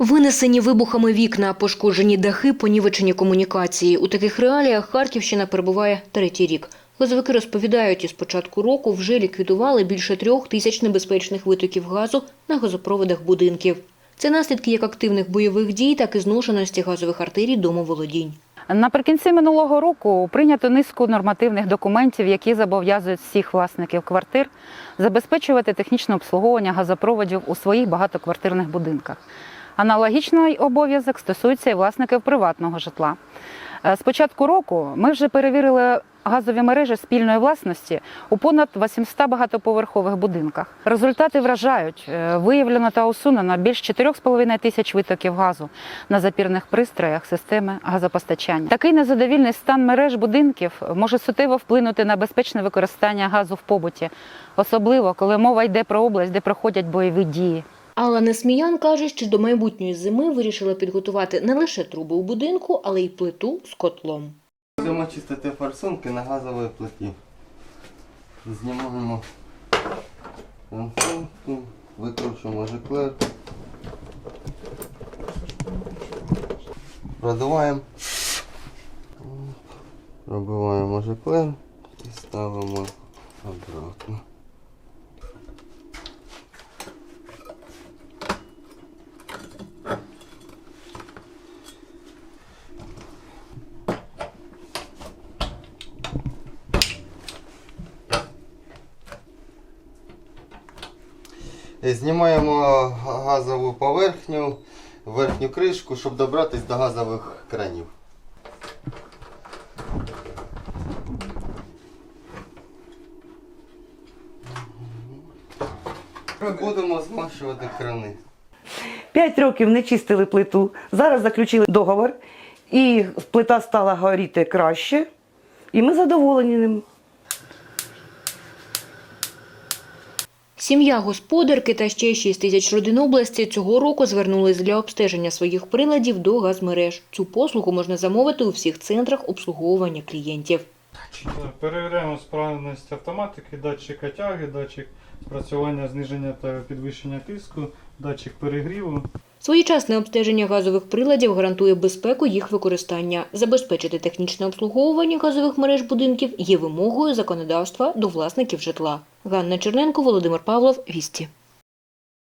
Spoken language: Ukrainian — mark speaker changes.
Speaker 1: Винесені вибухами вікна, пошкоджені дахи, понівечені комунікації. У таких реаліях Харківщина перебуває третій рік. Газовики розповідають, із початку року вже ліквідували більше трьох тисяч небезпечних витоків газу на газопроводах будинків. Це наслідки як активних бойових дій, так і зношеності газових артерій домоволодінь.
Speaker 2: Наприкінці минулого року прийнято низку нормативних документів, які зобов'язують всіх власників квартир забезпечувати технічне обслуговування газопроводів у своїх багатоквартирних будинках. Аналогічний обов'язок стосується і власників приватного житла. Е, З початку року ми вже перевірили газові мережі спільної власності у понад 800 багатоповерхових будинках. Результати вражають. Е, Виявлено та усунено більш 4,5 тисяч витоків газу на запірних пристроях системи газопостачання. Такий незадовільний стан мереж будинків може суттєво вплинути на безпечне використання газу в побуті, особливо коли мова йде про область, де проходять бойові дії.
Speaker 1: Алла Несміян каже, що до майбутньої зими вирішила підготувати не лише труби у будинку, але й плиту з котлом.
Speaker 3: Будемо чистити форсунки на газовій плиті. Знімаємо форсунку, викручуємо жиклер. Продуваємо. Пробиваємо жиклер і ставимо обратно. Знімаємо газову поверхню, верхню кришку, щоб добратися до газових кранів. Будемо змащувати крани.
Speaker 4: П'ять років не чистили плиту. Зараз заключили договор, і плита стала горіти краще, і ми задоволені ним.
Speaker 1: Сім'я господарки та ще 6 тисяч родин області цього року звернулись для обстеження своїх приладів до газмереж. Цю послугу можна замовити у всіх центрах обслуговування клієнтів.
Speaker 5: Перевіряємо справність автоматики, датчик тяги, датчик спрацювання зниження та підвищення тиску, датчик перегріву.
Speaker 1: Своєчасне обстеження газових приладів гарантує безпеку їх використання. Забезпечити технічне обслуговування газових мереж будинків є вимогою законодавства до власників житла. Ганна Черненко, Володимир Павлов, Вісті.